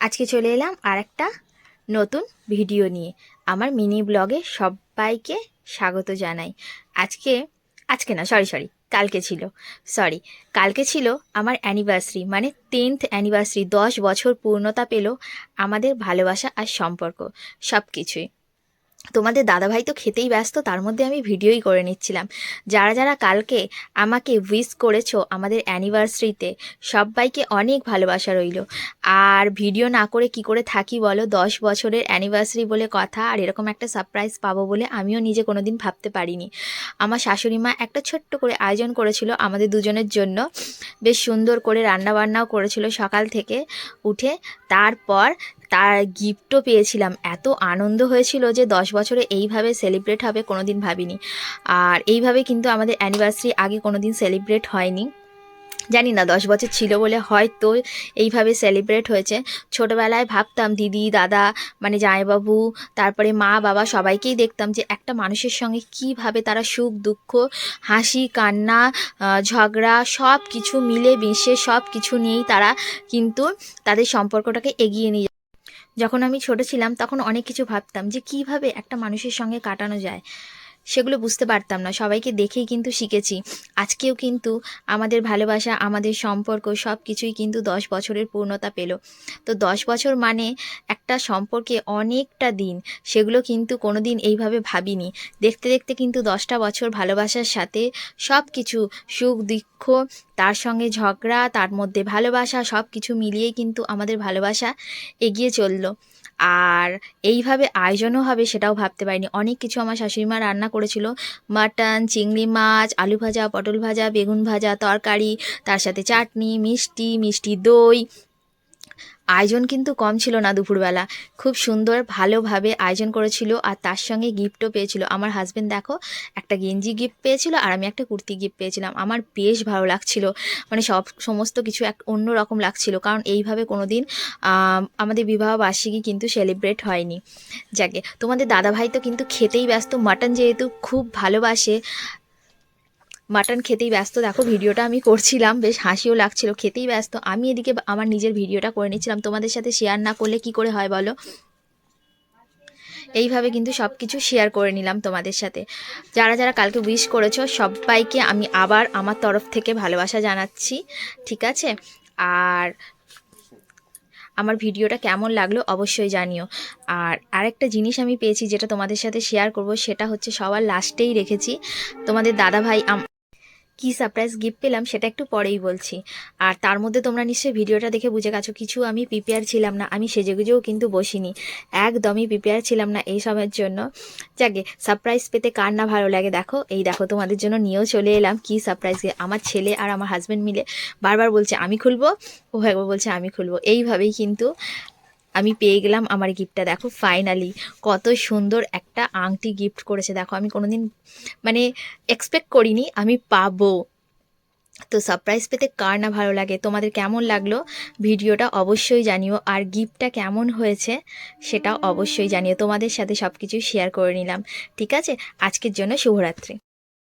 আজকে চলে এলাম আর একটা নতুন ভিডিও নিয়ে। আমার মিনি ব্লগে সবাইকে স্বাগত জানাই। আজকে আজকে না সরি সরি কালকে ছিল। সরি কালকে ছিল আমার অ্যানিভার্সারি মানে টেন্থ অ্যানিভার্সারি দশ বছর পূর্ণতা পেল আমাদের ভালোবাসা আর সম্পর্ক সব কিছুই তোমাদের দাদাভাই তো খেতেই ব্যস্ত, তার মধ্যে আমি ভিডিওই করে নিচ্ছিলাম। যারা যারা কালকে আমাকে উইস করেছ আমাদের অ্যানিভার্সারিতে সবাইকে অনেক ভালোবাসা রইল। আর ভিডিও না করে কি করে থাকি বলো? দশ বছরের অ্যানিভার্সারি বলে কথা, আর এরকম একটা সারপ্রাইজ পাবো বলে আমিও নিজে কোনো দিন ভাবতে পারিনি। আমার শাশুড়ি মা একটা ছোট্ট করে আয়োজন করেছিল আমাদের দুজনের জন্য। বেশ সুন্দর করে রান্নাবান্নাও করেছিল সকাল থেকে উঠে। তারপর তার গিফটও পেয়েছিলাম। এত আনন্দ হয়েছিল যে দশ বছরে এইভাবে সেলিব্রেট হবে কোনো দিন ভাবিনি। আর এইভাবে কিন্তু আমাদের অ্যানিভার্সারি আগে কোনো দিন সেলিব্রেট হয়নি। জানি না, দশ বছর ছিল বলে হয়তো এইভাবে সেলিব্রেট হয়েছে। ছোটোবেলায় ভাবতাম দিদি, দাদা মানে জামাইবাবু, তারপরে মা, বাবা সবাইকেই দেখতাম যে একটা মানুষের সঙ্গে কীভাবে তারা সুখ, দুঃখ, হাসি, কান্না ঝগড়া সব কিছু মিলে মিশে সব কিছু নিয়েই তারা কিন্তু তাদের সম্পর্কটাকে এগিয়ে নিয়ে। যখন আমি ছোট ছিলাম, তখন অনেক কিছু ভাবতাম যে কীভাবে একটা মানুষের সঙ্গে কাটানো যায়। সেগুলো বুঝতে পারতাম না। সবাইকে দেখেই কিন্তু শিখেছি। আজকেও কিন্তু আমাদের ভালোবাসা, আমাদের সম্পর্ক সব কিছুই কিন্তু দশ বছরের পূর্ণতা পেল। তো দশ বছর মানে একটা সম্পর্কে অনেকটা দিন, সেগুলো কিন্তু কোনো দিন এইভাবে ভাবিনি। দেখতে দেখতে কিন্তু দশটা বছর ভালোবাসার সাথে সব কিছু সুখ, দুঃখ, তার সঙ্গে ঝগড়া, তার মধ্যে ভালোবাসা সব কিছু মিলিয়েই কিন্তু আমাদের ভালোবাসা এগিয়ে চলল। আর এইভাবে আয়োজনও হবে সেটাও ভাবতে পারিনি। অনেক কিছু আমার শাশুড়ি মা রান্না করেছিল। মাটন, চিংড়ি মাছ, আলু ভাজা, পটল ভাজা, বেগুন ভাজা, তরকারি, তার সাথে চাটনি, মিষ্টি মিষ্টি দই আয়োজন কিন্তু কম ছিল না দুপুরবেলা। খুব সুন্দর, ভালোভাবে আয়োজন করেছিল আর তার সঙ্গে গিফটও পেয়েছিল। আমার হাজব্যান্ড দেখো, একটা গেঞ্জি গিফট পেয়েছিল আর আমি একটা কুর্তি গিফট পেয়েছিলাম। আমার বেশ ভালো লাগছিল। মানে সব সমস্ত কিছু এক অন্য রকম লাগছিল। কারণ এইভাবে কোনো দিন আমাদের বিবাহ বার্ষিকী কিন্তু সেলিব্রেট হয়নি। যাকে, তোমাদের দাদাভাই তো কিন্তু খেতেই ব্যস্ত। মাটন যেহেতু খুব ভালোবাসে মাটন খেতেই ব্যস্ত। দেখো, ভিডিওটা আমি করছিলাম, বেশ হাসিও লাগছিল, খেতেই ব্যস্ত। আমি এদিকে আমার নিজের ভিডিওটা করে নিচ্ছিলাম। তোমাদের সাথে শেয়ার না করলে কি করে হয় বলো? এইভাবে কিন্তু সব কিছু শেয়ার করে নিলাম তোমাদের সাথে। যারা যারা কালকে উইশ করেছ, সবাইকে আমি আবার আমার তরফ থেকে ভালোবাসা জানাচ্ছি, ঠিক আছে? আর আমার ভিডিওটা কেমন লাগল অবশ্যই জানিও। আর আরেকটা জিনিস আমি পেয়েছি যেটা তোমাদের সাথে শেয়ার করব, সেটা হচ্ছে সবার লাস্টেই রেখেছি। তোমাদের দাদাভাই কী সারপ্রাইজ গিফট পেলাম সেটা একটু পরেই বলছি। আর তার মধ্যে তোমরা নিশ্চয়ই ভিডিওটা দেখে বুঝে গেছো, কিছু আমি প্রিপেয়ার ছিলাম না, আমি সেজেগুজেও কিন্তু বসিনি। একদমই প্রিপেয়ার ছিলাম না এই সবের জন্য। যাকে সারপ্রাইজ পেতে কার না ভালো লাগে দেখো। এই দেখো, তোমাদের জন্য নিয়েও চলে এলাম। কি সারপ্রাইজ আমার ছেলে আর আমার হাজব্যান্ড মিলে বারবার বলছে, আমি খুলবো? ও একবার বলছে, আমি খুলবো। এইভাবেই কিন্তু আমি পেয়ে গেলাম আমার গিফটটা দেখো ফাইনালি কত সুন্দর একটা আংটি গিফট করেছে। দেখো, আমি কোনোদিন মানে এক্সপেক্ট করিনি, আমি পাবো। তো সারপ্রাইজ পেতে কার না ভালো লাগে? তোমাদের কেমন লাগল ভিডিওটা অবশ্যই জানিও। আর গিফটটা কেমন হয়েছে সেটাও অবশ্যই জানিও। তোমাদের সাথে সব কিছু শেয়ার করে নিলাম। ঠিক আছে? আজকের জন্য শুভরাত্রি।